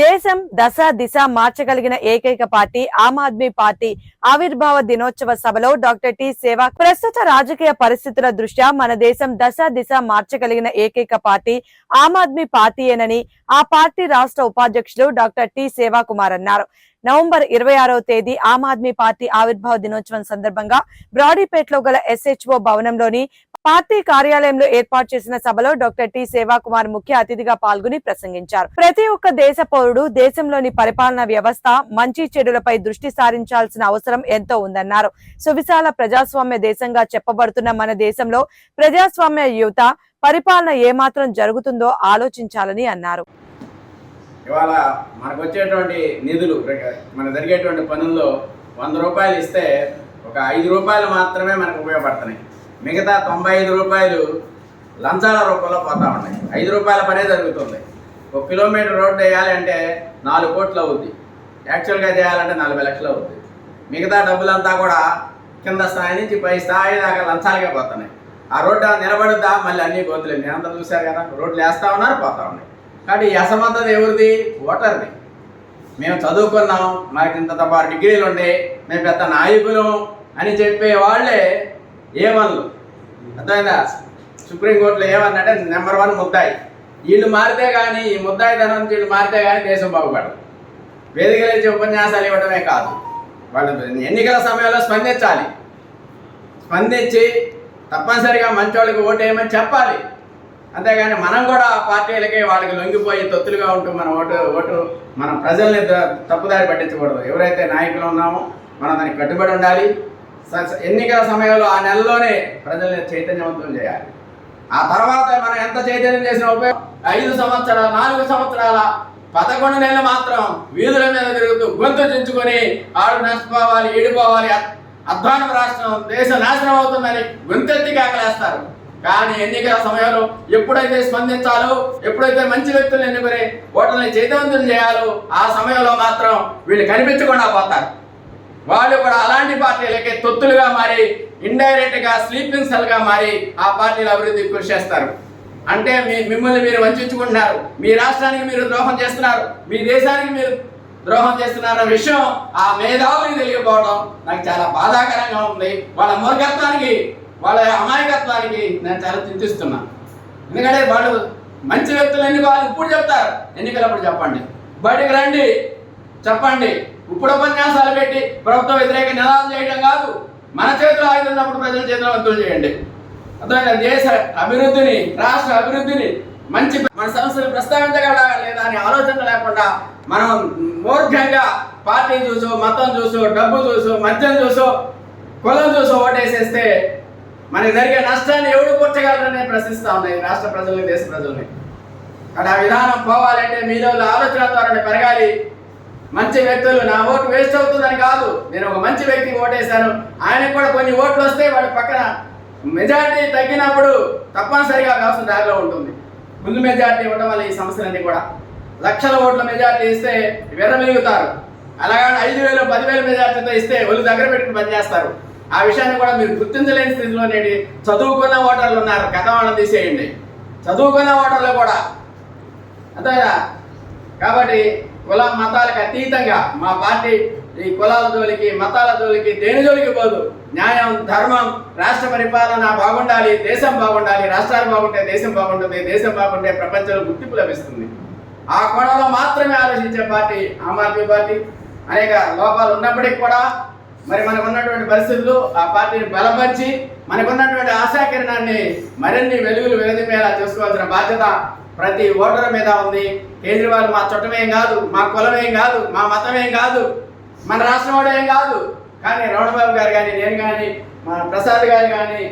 దేశం దశ దిశ మార్చగలిగిన ఏకైక పార్టీ ఆమ్ ఆద్మీ పార్టీ ఆవిర్భావ దినోత్సవ సభలో డాక్టర్ టి సేవా. ప్రస్తుత రాజకీయ పరిస్థితుల దృష్ట్యా మన దేశం దశ దిశ మార్చగలిగిన ఏకైక పార్టీ ఆమ్ ఆద్మీ పార్టీయేనని ఆ పార్టీ రాష్ట్ర ఉపాధ్యక్షులు డాక్టర్ టి సేవా కుమార్ అన్నారు. నవంబర్ ఇరవై ఆరవ తేదీ ఆమ్ ఆద్మీ పార్టీ ఆవిర్భావ దినోత్సవం సందర్భంగా బ్రాడీపేటలో గల ఎస్హెచ్ఓ భవనంలోని పార్టీ కార్యాలయంలో ఏర్పాటు చేసిన సభలో డాక్టర్ టి సేవాకుమార్ ముఖ్య అతిథిగా పాల్గొని ప్రసంగించారు. ప్రతి ఒక్క దేశ పౌరుడు దేశంలోని పరిపాలనా వ్యవస్థ మంచి చెడులపై దృష్టి సారించాల్సిన అవసరం ఎంతో ఉందన్నారు. సువిశాల ప్రజాస్వామ్య దేశంగా చెప్పబడుతున్న మన దేశంలో ప్రజాస్వామ్య యువత పరిపాలన ఏమాత్రం జరుగుతుందో ఆలోచించాలని అన్నారు. ఇవాళ మనకు వచ్చేటువంటి నిధులు మన జరిగేటువంటి పనుల్లో వంద రూపాయలు ఇస్తే ఒక ఐదు రూపాయలు మాత్రమే మనకు ఉపయోగపడుతున్నాయి. మిగతా తొంభై ఐదు రూపాయలు లంచాల రూపంలో పోతా ఉన్నాయి. ఐదు రూపాయల పనే జరుగుతుంది. ఒక కిలోమీటర్ రోడ్డు వేయాలి అంటే నాలుగు కోట్లు అవుద్ది. యాక్చువల్గా చేయాలంటే నలభై లక్షలు అవుద్ది. మిగతా డబ్బులంతా కూడా కింద స్థాయి నుంచి పై స్థాయి దాకా లంచాలకే పోతున్నాయి. ఆ రోడ్డు నిలబడుద్దా? మళ్ళీ అన్నీ గోతులు. అంతా చూశారు కదా రోడ్లు వేస్తూ ఉన్నారు పోతా ఉన్నాయి. కాబట్టి ఈ అసమర్థత ఎవరిది? ఓటర్ది. మేము చదువుకున్నాం మాకు ఇంత తప్ప డిగ్రీలు ఉండే మేము పెద్ద నాయకులు అని చెప్పే వాళ్ళే ఏమన్లు అర్థమైందా? సుప్రీంకోర్టులో ఏమన్నంటే నెంబర్ వన్ ముద్దాయి. వీళ్ళు మారితే కానీ ఈ ముద్దాయి ధనం వీళ్ళు మారితే కానీ దేశం బాగుపడదు. వేదికలు ఇచ్చే ఉపన్యాసాలు ఇవ్వడమే కాదు. వాళ్ళు ఎన్నికల సమయంలో స్పందించాలి. స్పందించి తప్పనిసరిగా మంచోళ్ళకి ఓటు వేయమని చెప్పాలి. అంతేగాని మనం కూడా ఆ పార్టీలకి వాళ్ళకి లొంగిపోయి తొత్తులుగా ఉంటూ మన ఓటు ఓటు మనం ప్రజల్ని ద- తప్పుదారి పట్టించకూడదు. ఎవరైతే నాయకులు ఉన్నామో మనం దానికి కట్టుబడి ఉండాలి. ఎన్నికల సమయంలో ఆ నెలలోనే ప్రజల్ని చైతన్యవంతం చేయాలి. ఆ తర్వాత మనం ఎంత చైతన్యం చేసిన ఉపయోగం ఐదు సంవత్సరాల నాలుగు సంవత్సరాల పదకొండు నెలలు మాత్రం వీధుల మీద తిరుగుతూ గొంతు చించుకొని ఆడు నష్టపోవాలి ఈడిపోవాలి అధ్వానం రాష్ట్రం దేశం నాశనం అవుతుందని గొంతెత్తి కాకలేస్తారు. కానీ ఎన్నికల సమయంలో ఎప్పుడైతే స్పందించాలో ఎప్పుడైతే మంచి వ్యక్తులు ఎన్నుకొని ఓటర్ని చైతన్యవంతులు చేయాలో ఆ సమయంలో మాత్రం వీళ్ళు కనిపించకుండా పోతారు. వాళ్ళు కూడా అలాంటి పార్టీలకి తొత్తులుగా మారి ఇండైరెక్ట్గా స్లీపింగ్ సెల్గా మారి ఆ పార్టీల అభివృద్ధి కృషి చేస్తారు. అంటే మీ మిమ్మల్ని మీరు వంచుకుంటున్నారు. మీ రాష్ట్రానికి మీరు ద్రోహం చేస్తున్నారు. మీ దేశానికి మీరు ద్రోహం చేస్తున్నారన్న విషయం ఆ మేధావులకు తెలియకపోవడం నాకు చాలా బాధాకరంగా ఉంది. వాళ్ళ మూర్ఖత్వానికి వాళ్ళ అమాయకత్వానికి నేను చాలా చింతిస్తున్నాను ఎందుకంటే వాళ్ళు మంచి వ్యక్తులు ఎన్నుకోవాలి ఇప్పుడు చెప్తారు. ఎన్నికలప్పుడు చెప్పండి. బయటకు రండి. చెప్పండి. ఇప్పుడు ఉపన్యాసాలు పెట్టి ప్రభుత్వ వ్యతిరేక నినాదం చేయడం కాదు. మన చేతిలో ఆయుధం ఉన్నప్పుడు ప్రజల చేతిలో వంతులు చేయండి. అర్థమైనా దేశ అభివృద్ధిని రాష్ట్ర అభివృద్ధిని మంచి మన సమస్యలు ప్రస్తావించగలరా లేదా అనే ఆలోచన లేకుండా మనం మూర్ఖంగా పార్టీ చూసో మతం చూసో డబ్బు చూసో మద్యం చూసో కులం చూసో ఓటేసేస్తే మనకి జరిగే నష్టాన్ని ఎవడు పుట్టగలరని ప్రశ్నిస్తా ఉన్నాయి రాష్ట్ర ప్రజల్ని దేశ ప్రజల్ని. కానీ ఆ విధానం పోవాలంటే మీలో ఆలోచన ద్వారా పెరగాలి. మంచి వ్యక్తులు నా ఓటు వేస్ట్ అవుతుందని కాదు. నేను ఒక మంచి వ్యక్తికి ఓటేశాను. ఆయనకు కూడా కొన్ని ఓట్లు వస్తే వాడి పక్కన మెజారిటీ తగ్గినప్పుడు తప్పనిసరిగా వ్యవస్థ దారిలో ఉంటుంది. ముందు మెజారిటీ ఇవ్వడం వల్ల ఈ సమస్యలన్నీ కూడా. లక్షల ఓట్ల మెజారిటీ ఇస్తే విర్రమిగుతారు అలాగని ఐదు వేలు పదివేల మెజార్టీతో ఇస్తే ఒళ్ళు దగ్గర పెట్టుకుని పనిచేస్తారు. ఆ విషయాన్ని కూడా మీరు గుర్తించలేని స్థితిలో నేటి చదువుకున్న ఓటర్లు ఉన్నారు. కథ వాళ్ళని తీసేయండి. చదువుకున్న ఓటర్లు కూడా. అంతేనా? కాబట్టి కుల మతాలకు అతీతంగా మా పార్టీ ఈ కులాల జోలికి మతాల జోలికి దేని జోలికి పోదు. న్యాయం ధర్మం రాష్ట్ర పరిపాలన బాగుండాలి దేశం బాగుండాలి రాష్ట్రాలు బాగుంటే దేశం బాగుంటుంది దేశం బాగుంటే ప్రపంచంలో గుర్తింపు లభిస్తుంది. ఆ కోణంలో మాత్రమే ఆలోచించే పార్టీ ఆమ్ ఆద్మీ పార్టీ. అనేక లోపాలు ఉన్నప్పటికీ కూడా మరి మనకు ఉన్నటువంటి పరిస్థితులు ఆ పార్టీని బలపరిచి మనకున్నటువంటి ఆశాకిరణాన్ని మరిన్ని వెలుగులు వెలుగుమేలా చేసుకోవాల్సిన బాధ్యత ప్రతి ఓటరు మీద ఉంది. కేజ్రీవాల్ మా చుట్టమేం కాదు మా కులమేం కాదు మా మతమేం కాదు మన రాష్ట్రం వాడు ఏం కాదు. కానీ రమణబాబు గారు కానీ నేను కానీ మా ప్రసాద్ గారు కానీ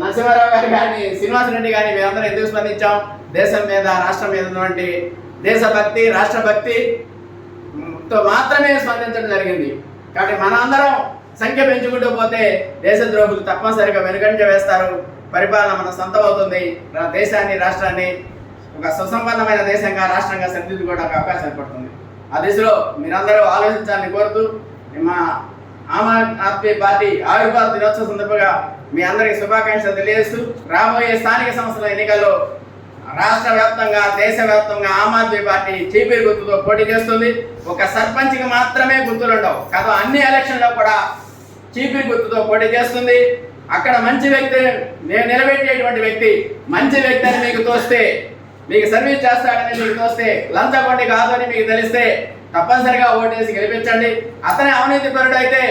నరసింహారావు గారు కానీ శ్రీనివాసరెడ్డి కానీ మేమందరం ఎందుకు స్పందించాం? దేశం మీద రాష్ట్రం మీద ఉన్నటువంటి దేశభక్తి రాష్ట్రభక్తి తో మాత్రమే స్పందించడం జరిగింది. కాబట్టి మన అందరం సంఖ్య పెంచుకుంటూ పోతే దేశద్రోహులు తప్పనిసరిగా వెనుకంజ వేస్తారు. పరిపాలన మన సొంతం అవుతుంది మన దేశాన్ని రాష్ట్రాన్ని ఒక సుసంపన్నమైన దేశంగా రాష్ట్రంగా సరిదిద్దుకోవడానికి అవకాశం ఏర్పడుతుంది. ఆ దిశలో మీరందరూ ఆలోచించాలని కోరుతూ మా ఆమ్ ఆద్మీ పార్టీ ఆవిర్భావ దినోత్సవ సందర్భంగా మీ అందరికీ శుభాకాంక్షలు తెలియజేస్తూ రాబోయే స్థానిక సంస్థల ఎన్నికల్లో రాష్ట్ర వ్యాప్తంగా దేశవ్యాప్తంగా ఆమ్ ఆద్మీ పార్టీ చీపిరి గుర్తుతో పోటీ చేస్తుంది. ఒక సర్పంచ్కి మాత్రమే గుర్తులు ఉండవు. కదా అన్ని ఎలక్షన్లో కూడా చీపిరి గుర్తుతో పోటీ చేస్తుంది. అక్కడ మంచి వ్యక్తి నేను నిలబెట్టేటువంటి వ్యక్తి మంచి వ్యక్తి అని మీకు తోస్తే మీకు సర్వీస్ చేస్తాడని మీకు తోస్తే లంచగొండి కాదు అని మీకు తెలిస్తే తప్పనిసరిగా ఓటేసి గెలిపించండి. అతనే అవినీతి పరుడు అయితే